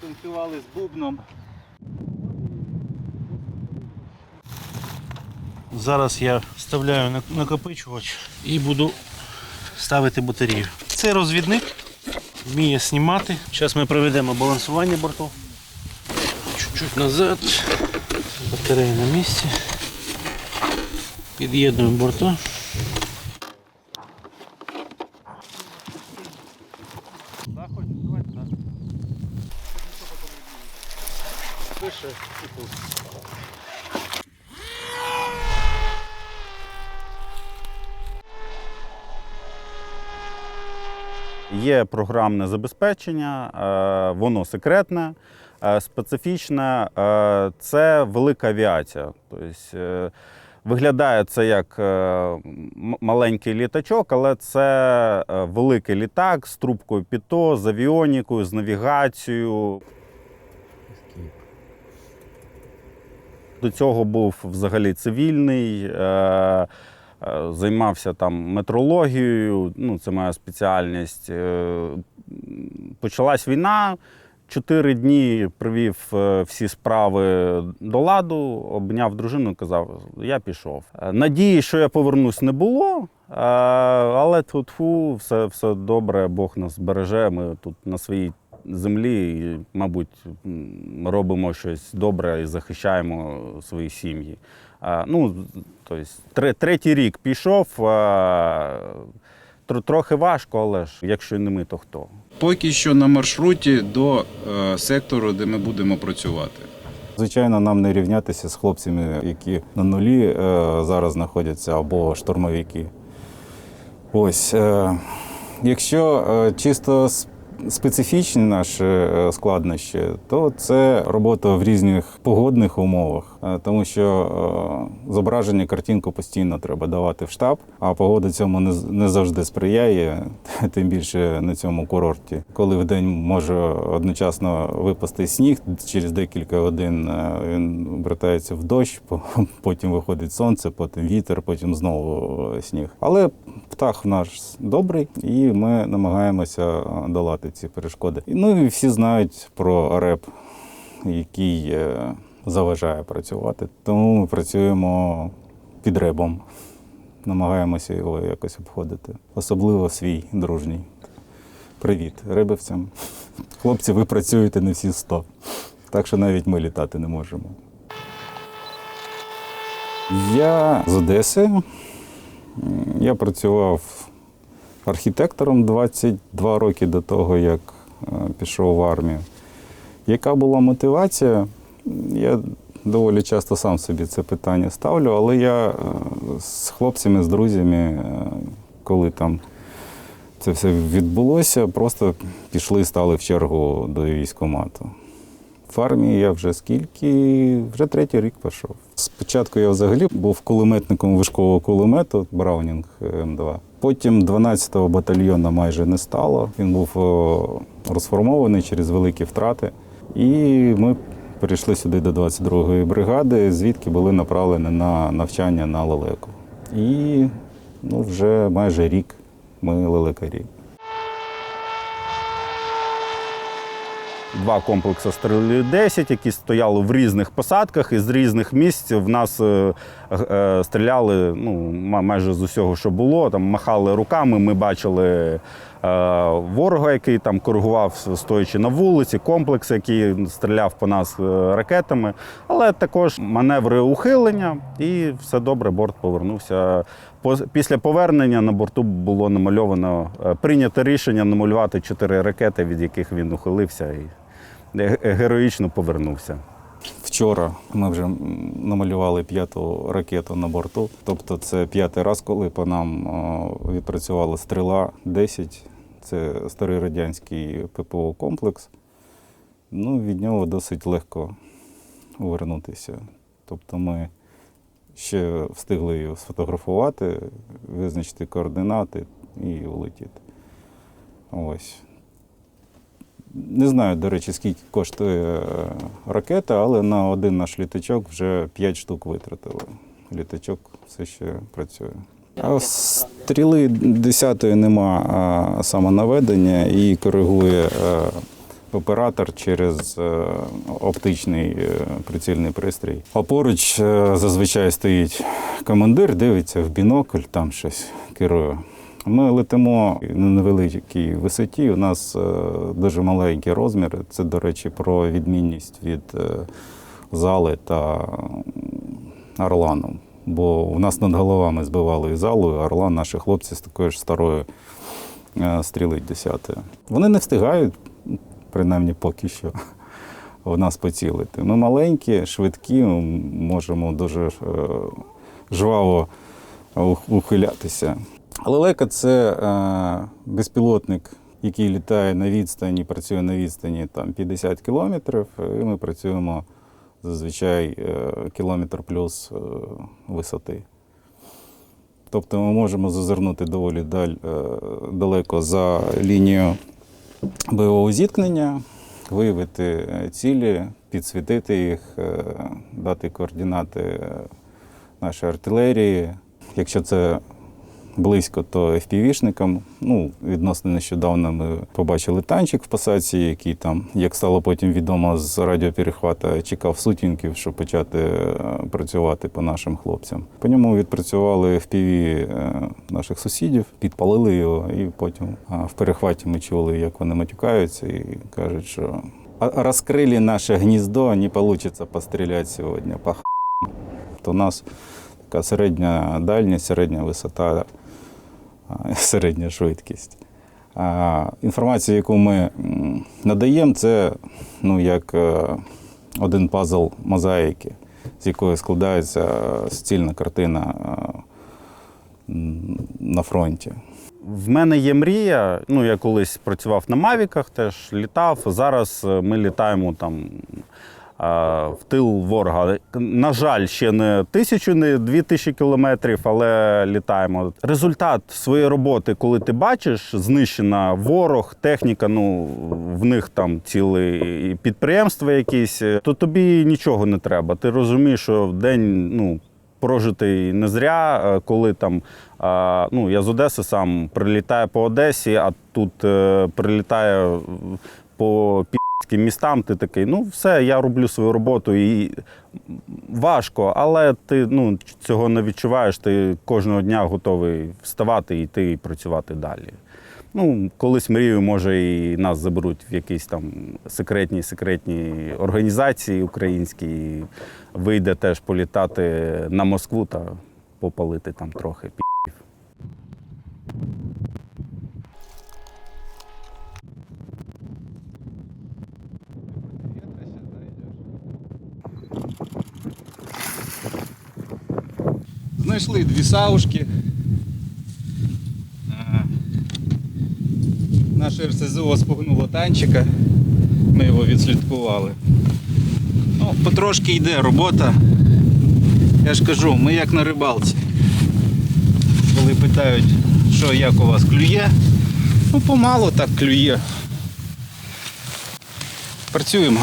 потанцювали з бубном. Зараз я вставляю на- накопичувач і буду ставити батарею. Це розвідник, вміє знімати. Зараз ми проведемо балансування борту. Чуть-чуть назад. Батарея на місці. Під'єднуємо борта. Є програмне забезпечення, е, воно секретне, е, специфічне. е, Це велика авіація. Тобто, виглядає це як маленький літачок, але це великий літак з трубкою ПІТО, з авіонікою, з навігацією. До цього був взагалі цивільний, е, е, займався там метрологією, ну, це моя спеціальність. Е, Почалась війна. Чотири дні привів всі справи до ладу, обняв дружину і казав, я пішов. Надії, що я повернусь, не було, але тут все, все добре, Бог нас береже. Ми тут на своїй землі, і, мабуть, робимо щось добре і захищаємо свої сім'ї. Ну, тобто, тре- третій рік пішов. тр- Трохи важко, але ж якщо не ми, то хто? Поки що на маршруті до е, сектору, де ми будемо працювати. Звичайно, нам не рівнятися з хлопцями, які на нулі е, зараз знаходяться, або штурмовики. Ось. Е, якщо е, чисто с- специфічні наші е, складнощі, то це робота в різних погодних умовах, Е, тому що е, зображення, картинку постійно треба давати в штаб, а погода цьому не, завжди сприяє, тим більше на цьому курорті. Коли в день може одночасно випасти сніг, через декілька годин він обертається в дощ, по- потім виходить сонце, потім вітер, потім знову сніг. Але птах наш добрий, і ми намагаємося е, ці перешкоди. Ну і всі знають про реп, який е, заважає працювати. Тому ми працюємо під ребом. Намагаємося його якось обходити. Особливо свій дружній. Привіт, рибівцям. Хлопці, ви працюєте не всі 100. Так що навіть ми літати не можемо. Я з Одеси. Я працював архітектором 22 роки до того, як е, пішов в армію. Яка була мотивація? Я доволі часто сам собі це питання ставлю, але я е, з хлопцями, з друзями, е, коли там це все відбулося, просто пішли, стали в чергу до військкомату. В армії я вже скільки, вже третій рік пішов. Спочатку я взагалі був кулеметником вишкового кулемету Браунінг М2. Потім 12-го батальйону майже не стало. Він був розформований через великі втрати. І ми перейшли сюди до 22-ї бригади, звідки були направлені на навчання на лелеку. І ну, вже майже рік ми лелекарі. Два комплекси стрілі 10, які стояли в різних посадках і з різних місць в нас е, е, стріляли ну, ма- майже з усього, що було. Там махали руками. Ми бачили е, ворога, який там коригував, стоячи на вулиці, комплекс, який стріляв по нас ракетами. Але також маневри ухилення, і все добре, борт повернувся. По- Після повернення на борту було намальовано прийнято рішення намалювати чотири ракети, від яких він ухилився героїчно повернувся. Вчора ми вже намалювали п'яту ракету на борту. Тобто це п'ятий раз, коли по нам відпрацювала стріла 10. Це старий радянський ППО комплекс. Ну, від нього досить легко повернутися. Тобто ми ще встигли її сфотографувати, визначити координати і улетіти. Ось. Не знаю, до речі, скільки коштує е, ракета, але на один наш літачок вже 5 штук витратили. Літачок все ще працює. А стріли 10-ї нема а, самонаведення і коригує е, оператор через е, оптичний прицільний пристрій. А поруч зазвичай стоїть командир, дивиться в бінокль, там щось керує. Ми летимо на невеликій висоті. У нас е, дуже маленькі розміри. Це, до речі, про відмінність від е, зали та орлану. Бо у нас над головами збивали і залу, і орлан наші хлопці з такою ж старою е, стрілить десятою. Вони не встигають, принаймні поки що, в нас поцілити. Ми маленькі, швидкі, можемо дуже жваво ухилятися. Але лека це е, безпілотник, який літає на відстані, працює на відстані там, 50 кілометрів, і ми працюємо зазвичай е, кілометр плюс е, висоти. Тобто ми можемо зазирнути доволі даль, е, далеко за лінію бойового зіткнення, виявити е, цілі, підсвітити їх, е, дати координати е, нашій артилерії. Якщо це близько, то FPV-шникам. Ну, відносно нещодавно ми побачили танчик в посадці, який там, як стало потім відомо з радіоперехвата, чекав сутінків, щоб почати е, працювати по нашим хлопцям. По ньому відпрацювали FPV е, наших сусідів, підпалили його, і потім в перехваті ми чули, як вони матюкаються, і кажуть, що розкрили наше гніздо, не вийде постріляти сьогодні. По х**. То нас така середня дальність, середня висота, середня швидкість. Інформація, яку ми надаємо, це ну, як е, один пазл мозаїки, з якої складається е, суцільна картина е, на фронті. В мене є мрія. Ну, я колись працював на Мавіках, теж літав. Зараз ми літаємо там в тил ворога. На жаль, ще не тисячу, не дві тисячі кілометрів, але літаємо. Результат своєї роботи, коли ти бачиш, знищена ворог, техніка, ну в них там ціле підприємства якісь, то тобі нічого не треба. Ти розумієш, що в день, ну. Прожитий не зря, е, коли там ну я з Одеси сам прилітаю по Одесі, а тут е, прилітає по пі***ським містам. Ти такий, ну все, я роблю свою роботу і важко, але ти ну цього не відчуваєш. Ти кожного дня готовий вставати йти і працювати далі. Ну, колись мрію, може, і нас заберуть в якісь там секретні секретні організації українські. І вийде теж політати на Москву та попалити там трохи Знайшли дві саушки. Е, Наше РСЗО спугнуло танчика. Ми його відслідкували. Ну, потрошки йде робота. Я ж кажу, ми як на рибалці. Коли питають, що як у вас клює, ну помало так клює. Працюємо.